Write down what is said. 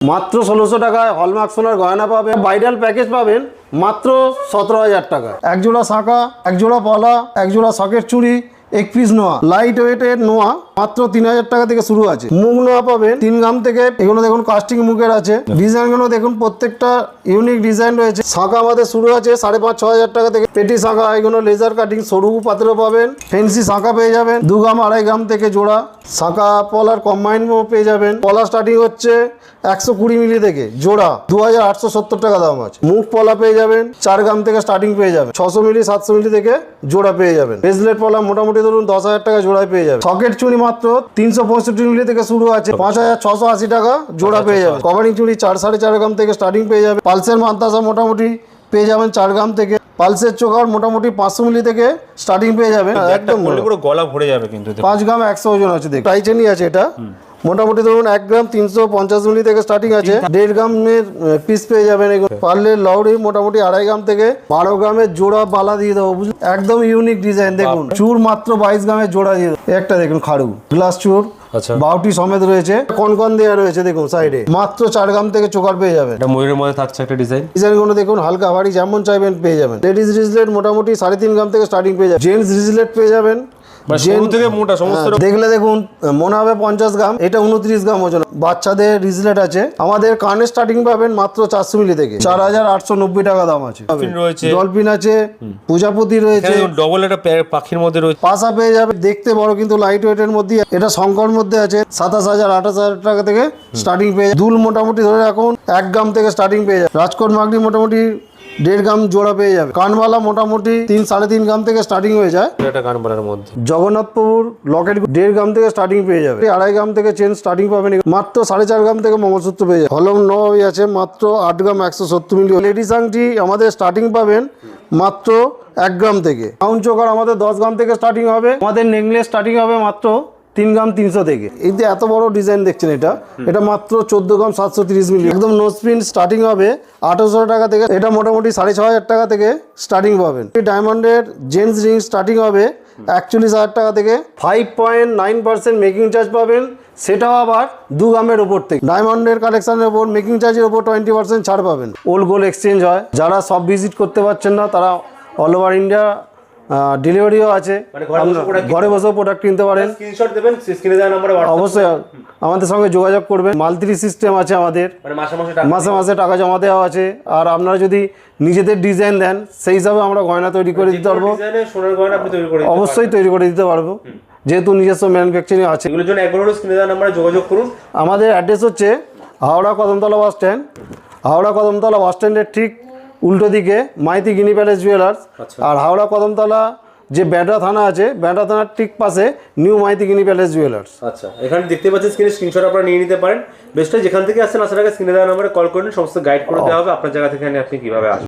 মাত্র ষোলোশো টাকায় হলমার্ক সোনার গয়না পাবেন। ভাইরাল প্যাকেজ পাবেন মাত্র সতেরো হাজার টাকা একজোড়া শাঁখা একজোড়া পলা একজোড়া সকেট চুড়ি এক পিস নোয়া। লাইট ওয়েটের নোয়া। মাত্র তিন হাজার টাকা থেকে শুরু আছে। মুখ নোয়া পাবেন। তিন গ্রাম থেকে এগুলো দেখুন কাস্টিং মুখের আছে। ডিজাইনগুলো দেখুন, প্রত্যেকটা ইউনিক ডিজাইন রয়েছে। শাঁখা আমাদের শুরু আছে সাড়ে পাঁচ, ছ হাজার টাকা থেকে। পেটি শাঁখা, এগুলো লেজার কাটিং সরু পাত্র পাবেন। ফেন্সি শাঁখা পেয়ে যাবেন। দু গ্রাম, আড়াই গ্রাম থেকে জোড়া। শাঁখা পলার কম্বাইন পেয়ে যাবেন। পলা স্টার্টিং হচ্ছে একশো কুড়ি মিলি থেকে। জোড়া দু হাজার আটশো সত্তর টাকা দাম আছে। মুখ পলা পেয়ে যাবেন। চার গ্রাম থেকে স্টার্টিং পেয়ে যাবেন। ছশো মিলি সাতশো মিলি থেকে জোড়া পেয়ে যাবেন। ব্রেসলেট পলা মোটামুটি ধরুন দশ হাজার টাকা জোড়ায় পেয়ে যাবেন। সকেট চুড়ি মাত্র তিনশো পঁয়ষট্টি মিলি থেকে শুরু আছে। পাঁচ হাজার ছশো আশি টাকা জোড়া পেয়ে যাবে। কভারিং চুড়ি চার সাড়ে চার গ্রাম থেকে স্টার্টিং পেয়ে যাবে। পালসের মান্তাসা মোটামুটি পেয়ে যাবেন চার গ্রাম থেকে। পালসের চোকার মোটামুটি পাঁচশো মিলি থেকে স্টার্টিং পেয়ে যাবে। একদম পুরো গলা ভরে যাবে কিন্তু পাঁচ গ্রাম একশো ওজন আছে দেখ টাইচেনই আছে এটা। মোটামুটি ধরুন এক গ্রাম তিনশো পঞ্চাশ মিলি থেকে স্টার্টিং আছে। দেড় গ্রামের পিস পেয়ে যাবেন পারলে লাউড়ি মোটামুটি আড়াই গ্রাম থেকে বারো গ্রামের জোড়া বালা দিয়ে দেবো বুঝলি? একদম ইউনিক ডিজাইন দেখুন। চুর মাত্র বাইশ গ্রামের জোড়া দিয়ে একটা দেখুন খাড়ু গ্লাস চুর। আচ্ছা। বাউটি সমেত রয়েছে। কনকন দেওয়া রয়েছে দেখুন সাইডে মাত্র চার গ্রাম থেকে চোকার পেয়ে যাবেন। এটা ময়ূরের মধ্যে থাকছে একটা ডিজাইন ডিজাইনগুলো দেখুন হালকা ভারী যেমন চাইবেন পেয়ে যাবেন। লেডিস রিজলেট মোটামুটি সাড়ে তিন গ্রাম থেকে স্টার্টিং পেয়ে যাবেন। জেন্টস রিজলেট পেয়ে যাবেন। মানে হ্যাঁ, দেখলে দেখুন মনে হবে পঞ্চাশ গ্রাম এটা উনত্রিশ গ্রাম ওজন। বাচ্চাদের রিজলেট আছে। আমাদের কানের স্টার্টিং পাবেন মাত্র চারশো মিলি থেকে। চার হাজার আটশো নব্বই টাকা দাম আছে। ডলফিন আছে প্রজাপতি রয়েছে। ডবল একটা পাখির মধ্যে রয়েছে। পাশা পেয়ে যাবে দেখতে বড় কিন্তু লাইট ওয়েটের মধ্যে এটা শঙ্কর মধ্যে আছে সাতাশ হাজার আঠাশ হাজার টাকা থেকে স্টার্টিং পেয়ে দুল মোটামুটি ধরে রাখুন এক গ্রাম থেকে স্টার্টিং পেয়ে যায় রাজকোট মাগনি মোটামুটি দেড় গ্রাম জোড়া পেয়ে যাবে। কানবালা মোটামুটি তিন সাড়ে তিন গ্রাম থেকে স্টার্টিং হয়ে যায়। একটা কানপাড়ার মধ্যে। জগন্নাথপুর লকেট দেড় গ্রাম থেকে স্টার্টিং পেয়ে যাবে। আড়াই গ্রাম থেকে চেন স্টার্টিং পাবেন। মাত্র সাড়ে চার গ্রাম থেকে মঙ্গলসূত্র পেয়ে যাবে। হলম নয় আছে মাত্র আট গ্রাম একশো সত্তর মিলি লেডিস আংটি আমাদের স্টার্টিং পাবেন মাত্র এক গ্রাম থেকে। কাউন চোকার আমাদের দশ গ্রাম থেকে স্টার্টিং হবে। আমাদের নেকলেস স্টার্টিং হবে মাত্র তিন গ্রাম তিনশো থেকে। এই যে এত বড় ডিজাইন দেখছেন এটা এটা মাত্র চোদ্দ গ্রাম সাতশো তিরিশ মিলি। একদম নো স্পিন স্টার্টিং হবে আঠারোশো টাকা থেকে এটা মোটামুটি সাড়ে ছ হাজার টাকা থেকে স্টার্টিং পাবেন। এই ডায়মন্ডের জেন্টস রিং স্টার্টিং হবে একচল্লিশ হাজার টাকা থেকে। Five point nine percent making charge পাবেন সেটাও আবার দু গ্রামের ওপর থেকে। ডায়মন্ডের কালেকশনের ওপর মেকিং চার্জের ওপর টোয়েন্টি পার্সেন্ট ছাড় পাবেন। ওল্ড গোল্ড এক্সচেঞ্জ হয়। যারা সব ভিজিট করতে পারছেন না তারা অল ওভার ইন্ডিয়া ডেলিভারিও আছে। মানে ঘরে বসেও প্রোডাক্ট কিনতে পারেন। স্ক্রিনশট দেবেন স্ক্রিনে দেওয়া নম্বরে অবশ্যই আমাদের সঙ্গে যোগাযোগ করবেন। মাল্টি সিস্টেম আছে আমাদের। মানে মাসে মাসে টাকা জমা দেওয়া আছে। আর আপনারা যদি নিজেদের ডিজাইন দেন সেই হিসাবে আমরা গয়না তৈরি করে দিতে পারব। অবশ্যই তৈরি করে দিতে পারব। যেহেতু নিজস্ব ম্যানুফ্যাকচারিং আছে। এগুলোর জন্য একবার হলো স্ক্রিনে দেওয়া নম্বরে যোগাযোগ করুন। আমাদের অ্যাড্রেস হচ্ছে Howrah Kadamtala bus stand Howrah Kadamtala bus স্ট্যান্ডের ঠিক উল্টো দিকে মাইতি গিনি প্যালেস জুয়েলার্স। আচ্ছা। আর হাওড়া কদমতলা যে ব্যাডা থানা আছে ব্যাডা থানার ঠিক পাশে new Maiti guinea palace jewellers. আচ্ছা এখানে দেখতে পাচ্ছেন স্ক্রিনে স্ক্রিনশট আপনারা নিয়ে নিতে পারেন। বেস্টটা যেখান থেকে আসছেন আসার আগে স্ক্রিনে দেওয়া নম্বরে কল করুন সমস্ত গাইড করে দেওয়া হবে। আপনার জায়গা থেকে আপনি কীভাবে আসবেন?